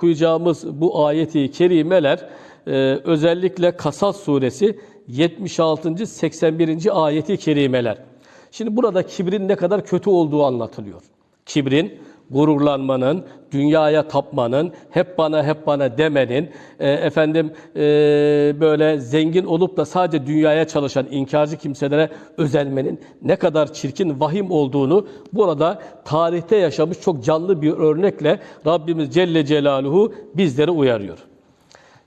okuyacağımız bu ayeti kerimeler e, özellikle Kasas suresi 76. 81. ayeti kerimeler. Şimdi burada kibrin ne kadar kötü olduğu anlatılıyor. Kibrin, gururlanmanın, dünyaya tapmanın, hep bana hep bana demenin, e, efendim e, böyle zengin olup da sadece dünyaya çalışan inkarcı kimselere özenmenin ne kadar çirkin, vahim olduğunu burada tarihte yaşamış çok canlı bir örnekle Rabbimiz Celle Celaluhu bizleri uyarıyor.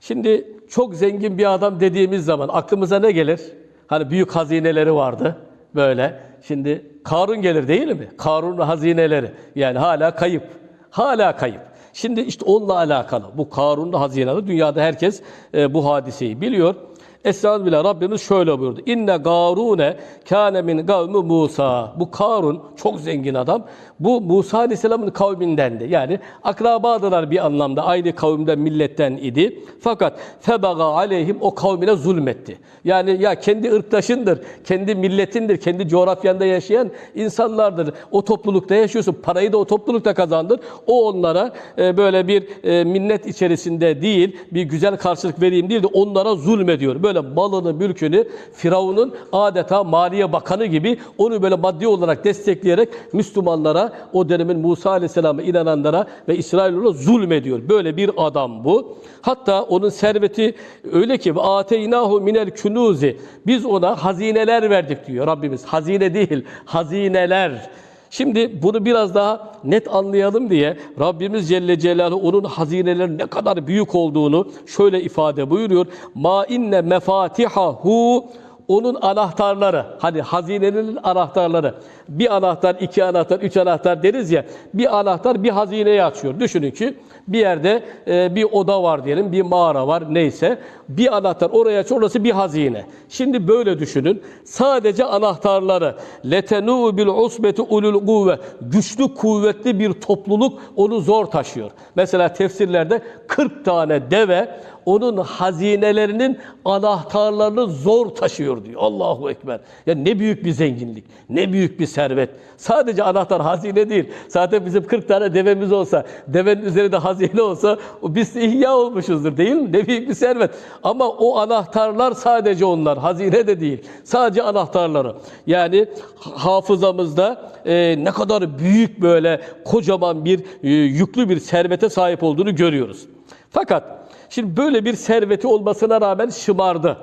Şimdi çok zengin bir adam dediğimiz zaman aklımıza ne gelir? Hani büyük hazineleri vardı böyle. Şimdi Karun gelir değil mi? Karun'un hazineleri. Yani hala kayıp. Hala kayıp. Şimdi işte onunla alakalı. Bu Karun'un hazineleri. Dünyada herkes e, bu hadiseyi biliyor. Esra'nın bile Rabbimiz şöyle buyurdu. İnne Garune kâne min kavmi Musa. Bu Karun çok zengin adam. Bu Musa Aleyhisselam'ın kavmindendi. Yani akrabadılar bir anlamda. Aynı kavimden, milletten idi. Fakat febaga aleyhim o kavmine zulmetti. Yani ya kendi ırktaşındır, kendi milletindir, kendi coğrafyanda yaşayan insanlardır. O toplulukta yaşıyorsun. Parayı da o toplulukta kazandın. O onlara e, böyle bir e, minnet içerisinde değil, bir güzel karşılık vereyim değil de onlara zulmediyor. Böyle malını, mülkünü Firavun'un adeta Maliye Bakanı gibi onu böyle maddi olarak destekleyerek Müslümanlara, o dönemin Musa Aleyhisselam'a inananlara ve İsrailoğlu'na zulmediyor. Böyle bir adam bu. Hatta onun serveti öyle ki ateynahu minel künuzi. Biz ona hazineler verdik diyor Rabbimiz. Hazine değil, hazineler. Şimdi bunu biraz daha net anlayalım diye Rabbimiz Celle Celaluhu onun hazinelerinin ne kadar büyük olduğunu şöyle ifade buyuruyor. Ma inne mefatihahu onun anahtarları, hani hazinenin anahtarları. Bir anahtar, iki anahtar, üç anahtar deriz ya. Bir anahtar bir hazineyi açıyor. Düşünün ki bir yerde e, bir oda var diyelim, bir mağara var neyse. Bir anahtar oraya aç, orası bir hazine. Şimdi böyle düşünün. Sadece anahtarları. Letenu bil usbeti ulul kuvve. Güçlü, kuvvetli bir topluluk onu zor taşıyor. Mesela tefsirlerde 40 tane deve onun hazinelerinin anahtarlarını zor taşıyor diyor. Allahu Ekber. Ya ne büyük bir zenginlik, ne büyük bir servet. Sadece anahtar hazine değil. Zaten bizim 40 tane devemiz olsa, devenin üzerinde hazine olsa o biz ihya olmuşuzdur değil mi? Ne büyük bir servet. Ama o anahtarlar sadece onlar. Hazine de değil. Sadece anahtarları. Yani hafızamızda e, ne kadar büyük böyle kocaman bir e, yüklü bir servete sahip olduğunu görüyoruz. Fakat Şimdi böyle bir serveti olmasına rağmen şımardı.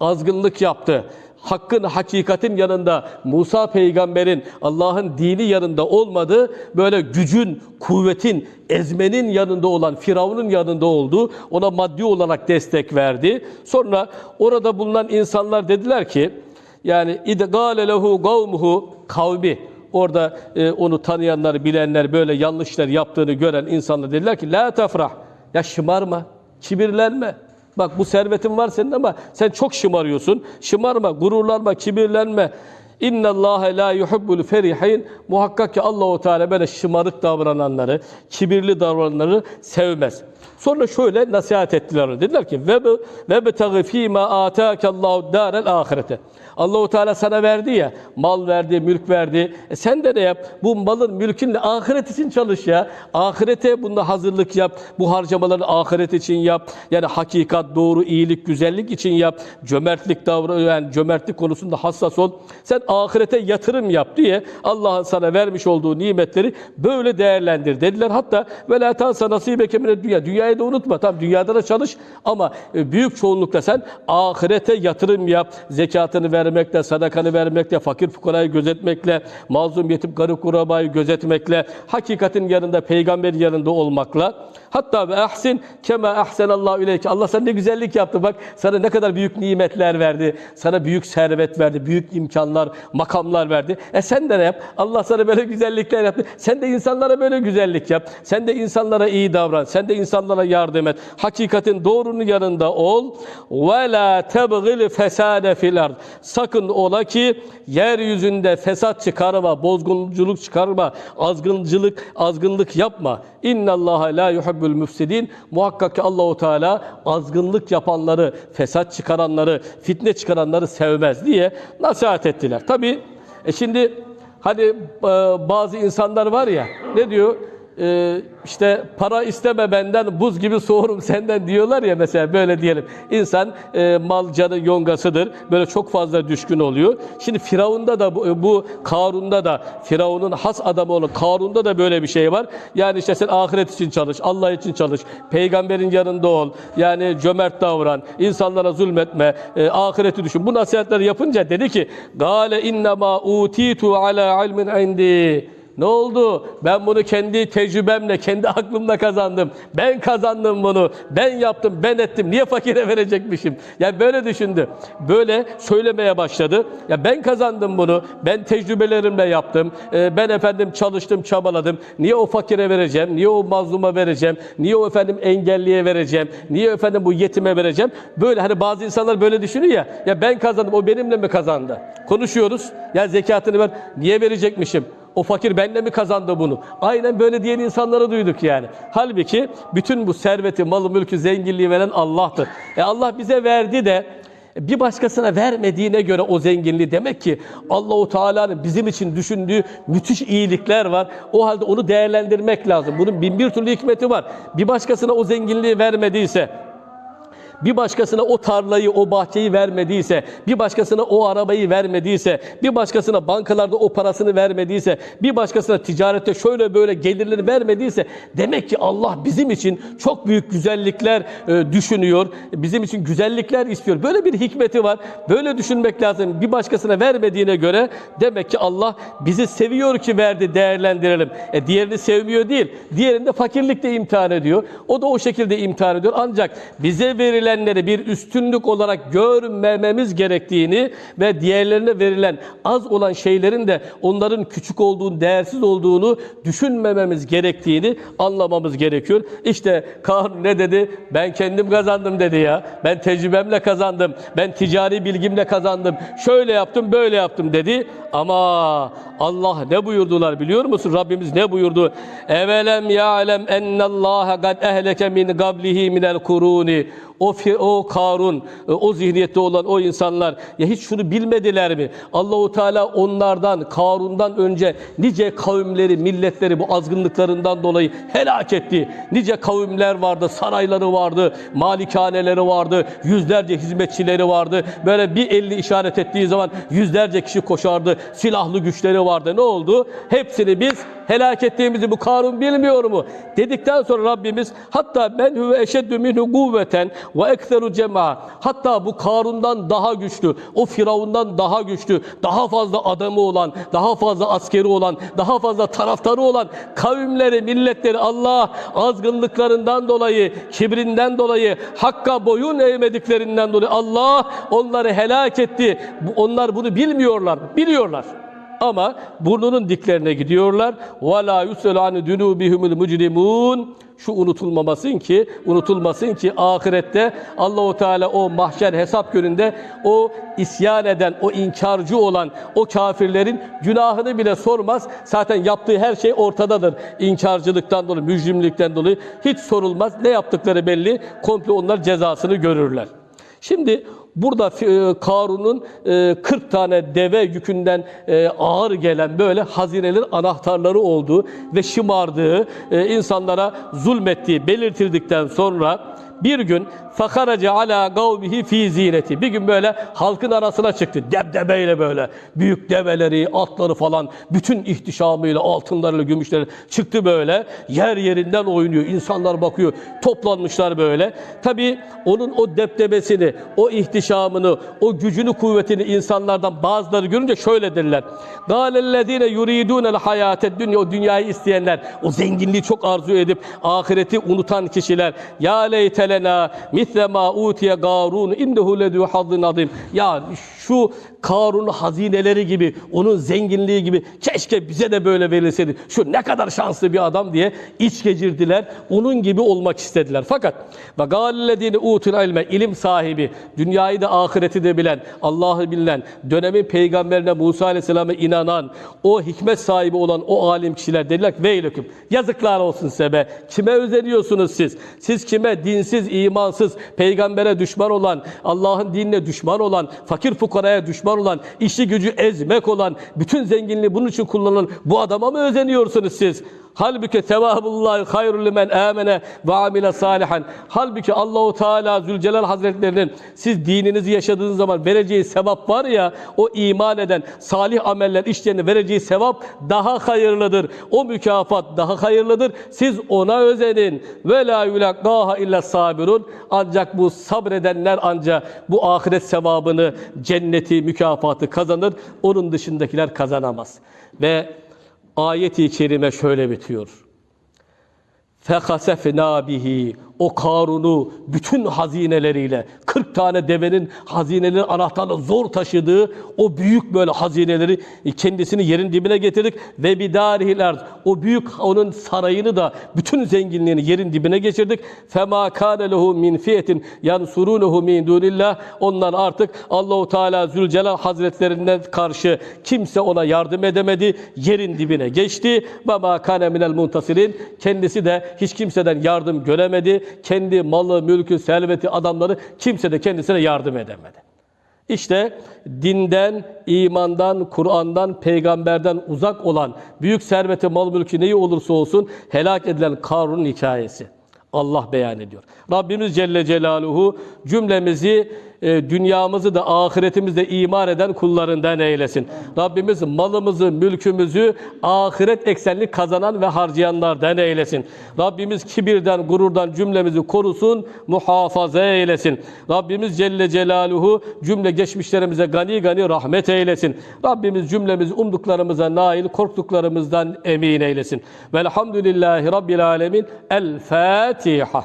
Azgınlık yaptı. Hakkın, hakikatin yanında, Musa peygamberin, Allah'ın dini yanında olmadı. Böyle gücün, kuvvetin, ezmenin yanında olan, Firavun'un yanında oldu. Ona maddi olarak destek verdi. Sonra orada bulunan insanlar dediler ki, yani idgale lehu kavmuhu kavmi orada e, onu tanıyanlar, bilenler böyle yanlışlar yaptığını gören insanlar dediler ki la tafrah ya şımarma. Kibirlenme. Bak bu servetin var senin ama sen çok şımarıyorsun. Şımarma, gururlanma, kibirlenme. İnna Allah la yuhibbul ferihin. Muhakkak ki Allahu Teala böyle şımarık davrananları, kibirli davrananları sevmez. Sonra şöyle nasihat ettiler. Dediler ki ve ve betagi fi ma ataka Allahu darel ahirete. Allahu Teala sana verdi ya, mal verdi, mülk verdi. E sen de ne yap? Bu malın, mülkünle ahiret için çalış ya. Ahirete bunda hazırlık yap. Bu harcamaları ahiret için yap. Yani hakikat, doğru, iyilik, güzellik için yap. Cömertlik davran, yani cömertlik konusunda hassas ol. Sen ahirete yatırım yap diye Allah'ın sana vermiş olduğu nimetleri böyle değerlendir dediler. Hatta ve la tansa nasibeke mined dünya. Dünyayı da unutma. Tamam dünyada da çalış ama e, büyük çoğunlukla sen ahirete yatırım yap. Zekatını vermekle, sadakanı vermekle, fakir fukarayı gözetmekle, mazlum yetim garı kurabayı gözetmekle, hakikatin yanında, peygamberin yanında olmakla, hatta ve ahsin kema ahsenallahu ileyke. Allah sana ne güzellik yaptı bak. Sana ne kadar büyük nimetler verdi. Sana büyük servet verdi, büyük imkanlar, makamlar verdi. E sen de yap? Allah sana böyle güzellikler yaptı. Sen de insanlara böyle güzellik yap. Sen de insanlara iyi davran. Sen de insanlara yardım et. Hakikatin doğrunun yanında ol. Ve la tebgil fesade fil ard. Sakın ola ki yeryüzünde fesat çıkarma, bozgunculuk çıkarma, azgıncılık, azgınlık yapma. İnna Allah la yuhibbul müfsidin. Muhakkak ki Allahu Teala azgınlık yapanları, fesat çıkaranları, fitne çıkaranları sevmez diye nasihat ettiler. Tabi e şimdi hani e, bazı insanlar var ya ne diyor? E, işte para isteme benden buz gibi soğurum senden diyorlar ya mesela böyle diyelim. İnsan e, mal canı yongasıdır. Böyle çok fazla düşkün oluyor. Şimdi Firavun'da da bu, bu Karun'da da Firavun'un has adamı olan Karun'da da böyle bir şey var. Yani işte sen ahiret için çalış, Allah için çalış, peygamberin yanında ol. Yani cömert davran, insanlara zulmetme, e, ahireti düşün. Bu nasihatleri yapınca dedi ki: "Gale innema utitu ala ilmin indi." Ne oldu? Ben bunu kendi tecrübemle, kendi aklımla kazandım. Ben kazandım bunu. Ben yaptım, ben ettim. Niye fakire verecekmişim? Ya böyle düşündü. Böyle söylemeye başladı. Ya ben kazandım bunu. Ben tecrübelerimle yaptım. Ee, ben efendim çalıştım, çabaladım. Niye o fakire vereceğim? Niye o mazluma vereceğim? Niye o efendim engelliye vereceğim? Niye efendim bu yetime vereceğim? Böyle hani bazı insanlar böyle düşünüyor ya. Ya ben kazandım, o benimle mi kazandı? Konuşuyoruz. Ya zekatını ver. Niye verecekmişim? O fakir benle mi kazandı bunu? Aynen böyle diyen insanları duyduk yani. Halbuki bütün bu serveti, malı, mülkü, zenginliği veren Allah'tır. E Allah bize verdi de bir başkasına vermediğine göre o zenginliği demek ki Allahu Teala'nın bizim için düşündüğü müthiş iyilikler var. O halde onu değerlendirmek lazım. Bunun bin bir türlü hikmeti var. Bir başkasına o zenginliği vermediyse bir başkasına o tarlayı, o bahçeyi vermediyse, bir başkasına o arabayı vermediyse, bir başkasına bankalarda o parasını vermediyse, bir başkasına ticarette şöyle böyle gelirleri vermediyse demek ki Allah bizim için çok büyük güzellikler e, düşünüyor. Bizim için güzellikler istiyor. Böyle bir hikmeti var. Böyle düşünmek lazım. Bir başkasına vermediğine göre demek ki Allah bizi seviyor ki verdi, değerlendirelim. E diğerini sevmiyor değil. Diğerini de fakirlikte imtihan ediyor. O da o şekilde imtihan ediyor. Ancak bize verilen verilenleri bir üstünlük olarak görmememiz gerektiğini ve diğerlerine verilen az olan şeylerin de onların küçük olduğunu, değersiz olduğunu düşünmememiz gerektiğini anlamamız gerekiyor. İşte Karun ne dedi? Ben kendim kazandım dedi ya. Ben tecrübemle kazandım. Ben ticari bilgimle kazandım. Şöyle yaptım, böyle yaptım dedi. Ama Allah ne buyurdular biliyor musun? Rabbimiz ne buyurdu? Evelem ya'lem ennallaha kad ehleke min qablihi minel kuruni. O, o Karun, o zihniyette olan o insanlar ya hiç şunu bilmediler mi? Allahu Teala onlardan, Karun'dan önce nice kavimleri, milletleri bu azgınlıklarından dolayı helak etti. Nice kavimler vardı, sarayları vardı, malikaneleri vardı, yüzlerce hizmetçileri vardı. Böyle bir elli işaret ettiği zaman yüzlerce kişi koşardı, silahlı güçleri vardı. Ne oldu? Hepsini biz helak ettiğimizi bu Karun bilmiyor mu? Dedikten sonra Rabbimiz hatta ben huve eşeddü minhu kuvveten ve ekseru cema. Hatta bu Karun'dan daha güçlü, o Firavun'dan daha güçlü, daha fazla adamı olan, daha fazla askeri olan, daha fazla taraftarı olan kavimleri, milletleri Allah azgınlıklarından dolayı, kibrinden dolayı, hakka boyun eğmediklerinden dolayı Allah onları helak etti. Onlar bunu bilmiyorlar, biliyorlar ama burnunun diklerine gidiyorlar. وَلَا يُسَلُ عَنِ دُنُوبِهُمُ الْمُجْرِمُونَ Şu unutulmamasın ki, unutulmasın ki ahirette Allahu Teala o mahşer hesap gününde o isyan eden, o inkarcı olan o kafirlerin günahını bile sormaz. Zaten yaptığı her şey ortadadır. İnkarcılıktan dolayı, mücrimlikten dolayı hiç sorulmaz. Ne yaptıkları belli. Komple onlar cezasını görürler. Şimdi burada e, Karun'un 40 tane deve yükünden e, ağır gelen böyle hazinelerin anahtarları olduğu ve şımardığı, e, insanlara zulmettiği belirtildikten sonra bir gün fakarace ala kavmihi fi zineti. Bir gün böyle halkın arasına çıktı. Debdebeyle böyle. Büyük develeri, atları falan bütün ihtişamıyla, altınlarıyla, gümüşleri çıktı böyle. Yer yerinden oynuyor. İnsanlar bakıyor. Toplanmışlar böyle. Tabi onun o debdebesini, o ihtişamını, o gücünü, kuvvetini insanlardan bazıları görünce şöyle derler. Galellezine yuridunel hayated dünya o dünyayı isteyenler, o zenginliği çok arzu edip ahireti unutan kişiler. Ya leytelena misle ma utiye Karun innehu ledü hazzın azim. Ya şu Karun hazineleri gibi, onun zenginliği gibi keşke bize de böyle verilseydi. Şu ne kadar şanslı bir adam diye iç geçirdiler. Onun gibi olmak istediler. Fakat ve galellezine utul ilme ilim sahibi, dünyayı da ahireti de bilen, Allah'ı bilen, dönemin peygamberine Musa Aleyhisselam'a inanan, o hikmet sahibi olan o alim kişiler dediler ki veylüküm yazıklar olsun size be. Kime özeniyorsunuz siz? Siz kime dinsiz, imansız, peygambere düşman olan, Allah'ın dinine düşman olan, fakir fukaraya düşman olan, işi gücü ezmek olan, bütün zenginliği bunun için kullanılan bu adama mı özeniyorsunuz siz? Halbuki sevabullah hayrul limen amene ve amile salihan. Halbuki Allahu Teala Zülcelal Hazretlerinin siz dininizi yaşadığınız zaman vereceği sevap var ya o iman eden salih ameller işlerini vereceği sevap daha hayırlıdır. O mükafat daha hayırlıdır. Siz ona özenin. Ve la yulakaha illa sabirun. Ancak bu sabredenler ancak bu ahiret sevabını, cenneti, mükafatı kazanır. Onun dışındakiler kazanamaz. Ve ayeti kerime şöyle bitiyor. Fekasefna bihi o Karun'u bütün hazineleriyle 40 tane devenin hazinelerin anahtarla zor taşıdığı o büyük böyle hazineleri kendisini yerin dibine getirdik ve bidarihil ard o büyük onun sarayını da bütün zenginliğini yerin dibine geçirdik. Fema kana lehu min fiyetin yansurunehu min dunillah onlar artık Allahu Teala Zülcelal Hazretlerinden karşı kimse ona yardım edemedi. Yerin dibine geçti. Ve ma kana minel muntasirin kendisi de hiç kimseden yardım göremedi. Kendi malı, mülkü, serveti, adamları kimse de kendisine yardım edemedi. İşte dinden, imandan, Kur'an'dan, peygamberden uzak olan büyük serveti, mal mülkü neyi olursa olsun helak edilen Karun'un hikayesi. Allah beyan ediyor. Rabbimiz Celle Celaluhu cümlemizi e, dünyamızı da ahiretimizi de iman eden kullarından eylesin. Rabbimiz malımızı, mülkümüzü ahiret eksenli kazanan ve harcayanlardan eylesin. Rabbimiz kibirden, gururdan cümlemizi korusun, muhafaza eylesin. Rabbimiz Celle Celaluhu cümle geçmişlerimize gani gani rahmet eylesin. Rabbimiz cümlemizi umduklarımıza nail, korktuklarımızdan emin eylesin. Velhamdülillahi Rabbil Alemin. El Fatiha.